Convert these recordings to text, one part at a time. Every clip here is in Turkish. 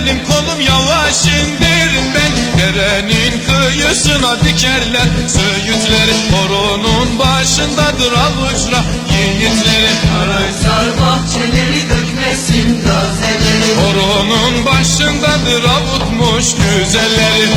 Elim kolum yavaş indirim ben Derenin kıyısına dikerler. Söğütleri korunun başındadır avuçla Yiğitleri. Karaysar bahçeleri dökmesin gazeleri Korunun başındadır avutmuş güzelleri.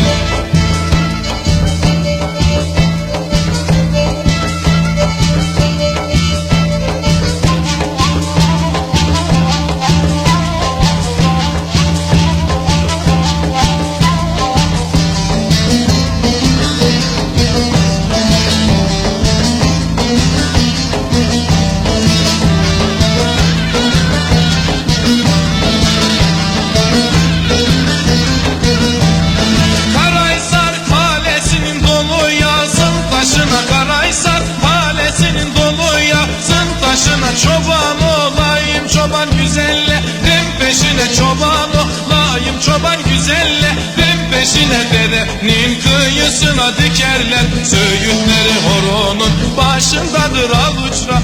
Taşına Karahisar kalesinin dolu yazın taşına Çoban olayım çoban güzellerin peşine Çoban olayım çoban güzellerin peşine Derenin kıyısına dikerler. Söğütleri horonun başındadır avuçra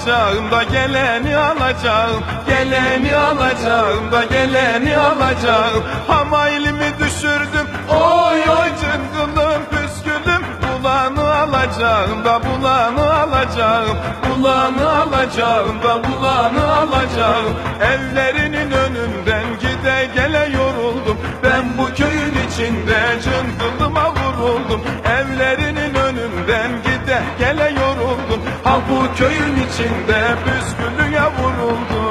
alacağım da geleni alacağım. Geleni alacağım da geleni alacağım. Hamaylimi düşürdüm. Oy oy cıngılım püsküldüm Bulanı alacağım da bulanı alacağım. Bulanı alacağım da bulanı alacağım. Evlerinin önünden gide gele yoruldum. Ben bu köyün içinde cıngılıma vuruldum. Evlerinin önünden gide gele yoruldum. Ha bu köyün içinde püsküllüye vuruldum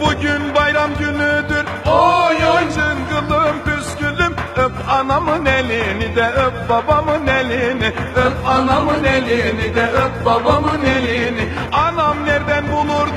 Bugün bayram günüdür. Oy oy. Cıngılım püskülüm Öp anamın elini de öp babamın elini. Öp anamın elini de öp babamın elini. Anam nereden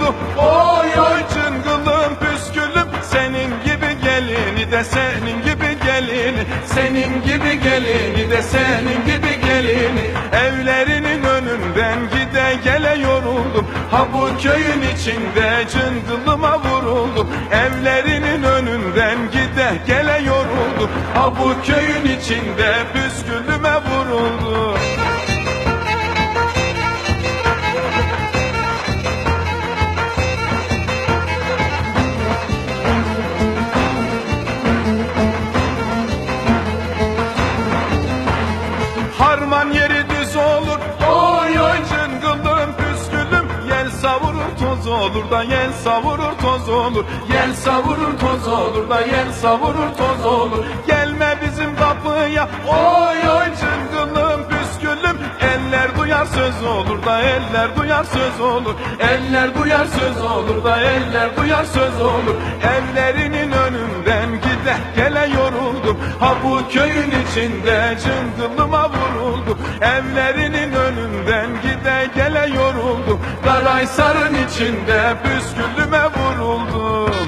bulurdu Oy oy cıngılım püskülüm. Senin gibi gelini de senin gibi gelini. Senin gibi gelini de senin gibi gelini. Evlerinin önünden gide gele yoruldum. Ha bu köyün içinde cıngılıma vuruldum. Evlerinin önünden gide gele yoruldum. Ha bu köyün içinde püskülüme olur da yel savurur toz olur. Yel savurur toz olur da yel savurur toz olur. Gelme bizim kapıya Oy oy cıngılım püskülüm Eller duyar söz olur da eller duyar söz olur. Eller duyar söz olur da eller duyar söz olur. Evlerinin önünden gide gele yoruldum. Ha bu köyün içinde cıngılıma vuruldum. Evlerinin önünden gide gele yoruldum Karaysar'ın içinde püsküllüme vuruldum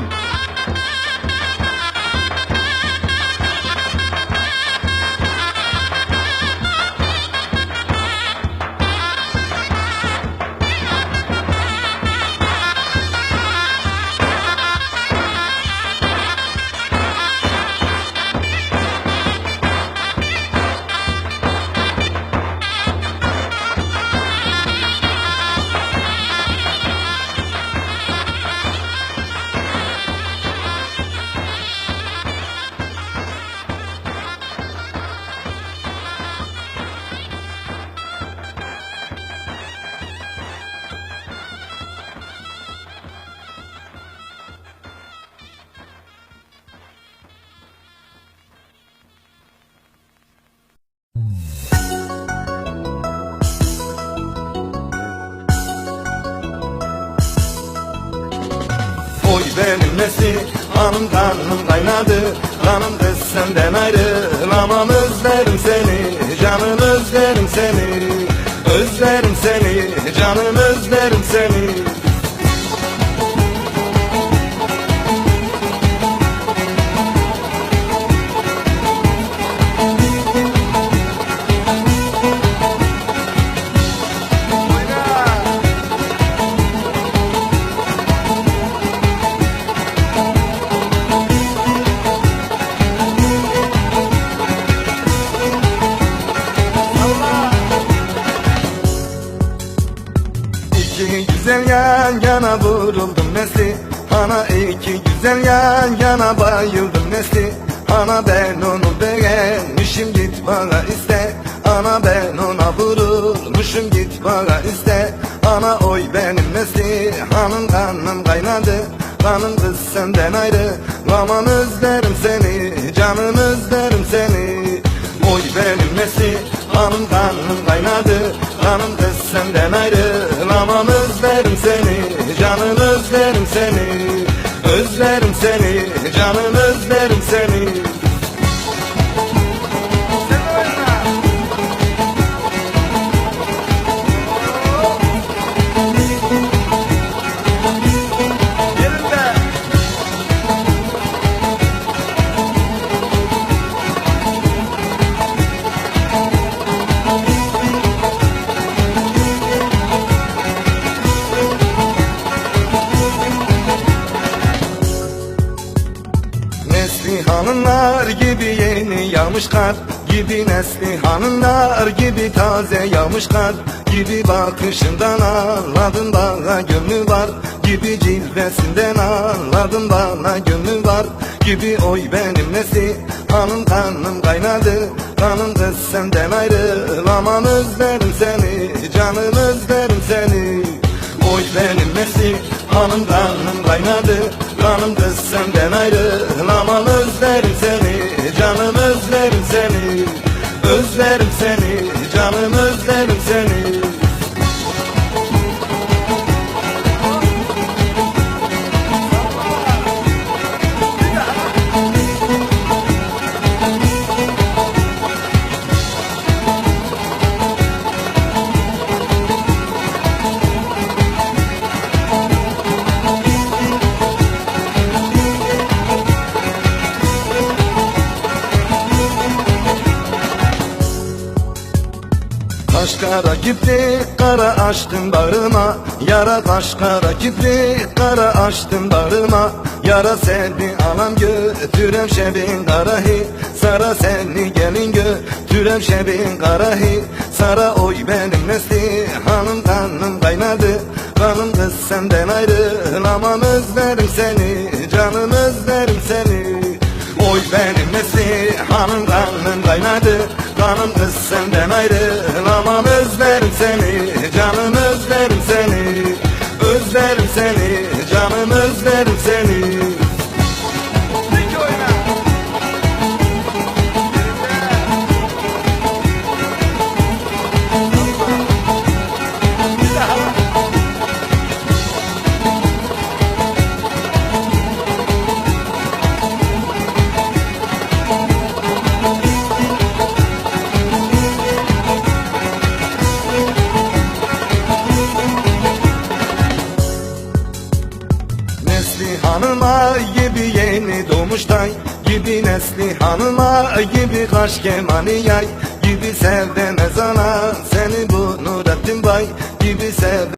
benim nesi hanım kanım kaynadı. Kanım kız senden ayrılamam özlerim seni Canım özlerim seni Özlerim seni canım özlerim seni yan yana bayıldım nesli Ana ben onu beğenmişim git bana iste. Ana ben ona vurulmuşum git bana iste. Ana oy benim nesli hanım kanım kaynadı Kanım kız senden ayrı. Aman özlerim seni canım özlerim seni. Oy benim nesi? Hanım kanım kaynadı Kanım kız senden ayrılamam özlerim seni Canım özlerim Hanımlar gibi yeni yağmış kar Gibi nesli hanımlar gibi taze yağmış kar Gibi bakışından anladım bana gönlü var Gibi cilvesinden anladım bana gönlü var Gibi oy benim nesli hanım kanım kaynadı Kanım kız senden ayrılamam özlerim seni Canım özlerim seni Oy benim nesi hanım kanım kaynadı. Kanım kız senden ayrılamam özlerim seni Canım özlerim seni. Özlerim seni Canım özlerim Kaşkara gitti kara açtım bağrıma Yara kaşkara gitti kara açtım bağrıma Yara seni anam götürem şebin karahi. Sara seni gelin götürem şebin karahi. Sara oy benim nesli hanım kanım kaynadı. Kanım kız senden ayrılamam özlerim seni Canım özlerim seni. Oy benim nesi hanım kanım kaynadı. Kanım kız senden ayrılamam özlerim tay Gibi nesli hanıma gibi kaş kemani yay Gibi sevdem ezana seni bu Nurettin Bay Gibi sevdem